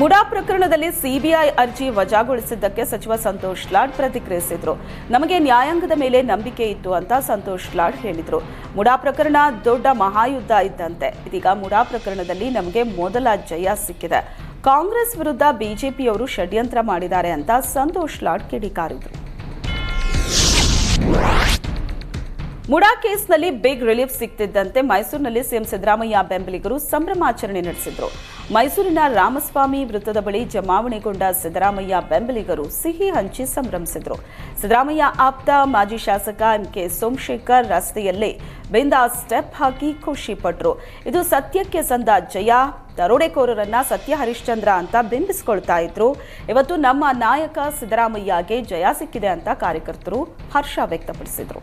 ಮುಡಾ ಪ್ರಕರಣದಲ್ಲಿ ಸಿಬಿಐ ಅರ್ಜಿ ವಜಾಗೊಳಿಸಿದ್ದಕ್ಕೆ ಸಚಿವ ಸಂತೋಷ್ ಲಾಡ್ ಪ್ರತಿಕ್ರಿಯಿಸಿದ್ರು. ನಮಗೆ ನ್ಯಾಯಾಂಗದ ಮೇಲೆ ನಂಬಿಕೆ ಇತ್ತು ಅಂತ ಸಂತೋಷ್ ಲಾಡ್ ಹೇಳಿದ್ರು. ಮುಡಾ ಪ್ರಕರಣ ದೊಡ್ಡ ಮಹಾಯುದ್ಧ ಇದ್ದಂತೆ. ಇದೀಗ ಮುಡಾ ಪ್ರಕರಣದಲ್ಲಿ ನಮಗೆ ಮೊದಲ ಜಯ ಸಿಕ್ಕಿದೆ. ಕಾಂಗ್ರೆಸ್ ವಿರುದ್ಧ ಬಿಜೆಪಿಯವರು ಷಡ್ಯಂತ್ರ ಮಾಡಿದ್ದಾರೆ ಅಂತ ಸಂತೋಷ್ ಲಾಡ್ ಕಿಡಿಕಾರಿದ್ರು. ಮುಡಾ ಕೇಸ್ನಲ್ಲಿ ಬಿಗ್ ರಿಲೀಫ್ ಸಿಗ್ತಿದ್ದಂತೆ ಮೈಸೂರಿನಲ್ಲಿ ಸಿಎಂ ಸಿದ್ದರಾಮಯ್ಯ ಬೆಂಬಲಿಗರು ಸಂಭ್ರಮಾಚರಣೆ ನಡೆಸಿದ್ರು. ಮೈಸೂರಿನ ರಾಮಸ್ವಾಮಿ ವೃತ್ತದ ಬಳಿ ಜಮಾವಣೆಗೊಂಡ ಸಿದ್ದರಾಮಯ್ಯ ಬೆಂಬಲಿಗರು ಸಿಹಿ ಹಂಚಿ ಸಂಭ್ರಮಿಸಿದ್ರು. ಸಿದ್ದರಾಮಯ್ಯ ಆಪ್ತ ಮಾಜಿ ಶಾಸಕ ಎಂಕೆ ಸೋಮಶೇಖರ್ ರಸ್ತೆಯಲ್ಲೇ ಬೆಂದ ಸ್ಟೆಪ್ ಹಾಕಿ ಖುಷಿ ಪಟ್ರು. ಇದು ಸತ್ಯಕ್ಕೆ ಸಂದ ಜಯ, ದರೋಡೆಕೋರರನ್ನ ಸತ್ಯ ಹರಿಶ್ಚಂದ್ರ ಅಂತ ಬಿಂಬಿಸ್ಕೊಳ್ತಾ ಇದ್ರು. ಇವತ್ತು ನಮ್ಮ ನಾಯಕ ಸಿದ್ದರಾಮಯ್ಯಗೆ ಜಯ ಸಿಕ್ಕಿದೆ ಅಂತ ಕಾರ್ಯಕರ್ತರು ಹರ್ಷ ವ್ಯಕ್ತಪಡಿಸಿದ್ರು.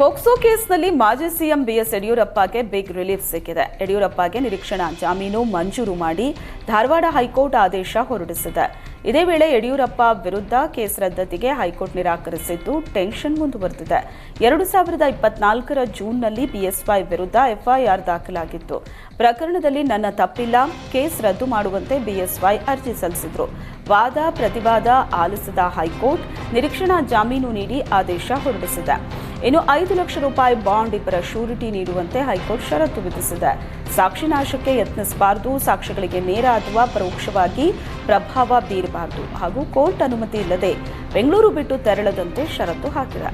ಪೋಕ್ಸೋ ಕೇಸ್ನಲ್ಲಿ ಮಾಜಿ ಸಿಎಂ ಬಿಎಸ್ ಯಡಿಯೂರಪ್ಪಗೆ ಬಿಗ್ ರಿಲೀಫ್ ಸಿಕ್ಕಿದೆ. ಯಡಿಯೂರಪ್ಪಗೆ ನಿರೀಕ್ಷಣಾ ಜಾಮೀನು ಮಂಜೂರು ಮಾಡಿ ಧಾರವಾಡ ಹೈಕೋರ್ಟ್ ಆದೇಶ ಹೊರಡಿಸಿದೆ. ಇದೇ ವೇಳೆ ಯಡಿಯೂರಪ್ಪ ವಿರುದ್ಧ ಕೇಸ್ ರದ್ದತಿಗೆ ಹೈಕೋರ್ಟ್ ನಿರಾಕರಿಸಿದ್ದು ಟೆನ್ಷನ್ ಮುಂದುವರೆದಿದೆ. ಎರಡು ಸಾವಿರದ ಇಪ್ಪತ್ನಾಲ್ಕರ ಜೂನ್ನಲ್ಲಿ ಬಿಎಸ್ವೈ ವಿರುದ್ಧ ಎಫ್ಐಆರ್ ದಾಖಲಾಗಿತ್ತು. ಪ್ರಕರಣದಲ್ಲಿ ನನ್ನ ತಪ್ಪಿಲ್ಲ, ಕೇಸ್ ರದ್ದು ಮಾಡುವಂತೆ ಬಿಎಸ್ವೈ ಅರ್ಜಿ ಸಲ್ಲಿಸಿದ್ರು. ವಾದ ಪ್ರತಿವಾದ ಆಲಿಸಿದ ಹೈಕೋರ್ಟ್ ನಿರೀಕ್ಷಣಾ ಜಾಮೀನು ನೀಡಿ ಆದೇಶ ಹೊರಡಿಸಿದೆ. ಇನ್ನು ಐದು ಲಕ್ಷ ರೂಪಾಯಿ ಬಾಂಡ್ ಇಬ್ಬರ ಶೂರಿಟಿ ನೀಡುವಂತೆ ಹೈಕೋರ್ಟ್ ಷರತ್ತು ವಿಧಿಸಿದೆ. ಸಾಕ್ಷಿ ನಾಶಕ್ಕೆ ಯತ್ನಿಸಬಾರದು ಸಾಕ್ಷಿಗಳಿಗೆ ನೇರ ಅಥವಾ ಪರೋಕ್ಷವಾಗಿ ಪ್ರಭಾವ ಬೀರಬಾರದು ಹಾಗೂ ಕೋರ್ಟ್ ಅನುಮತಿ ಇಲ್ಲದೆ ಬೆಂಗಳೂರು ಬಿಟ್ಟು ತೆರಳದಂತೆ ಷರತ್ತು ಹಾಕಿದೆ.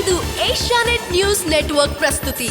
ಇದು ಏಷ್ಯಾನೆಟ್ ನ್ಯೂಸ್ ನೆಟ್ವರ್ಕ್ ಪ್ರಸ್ತುತಿ.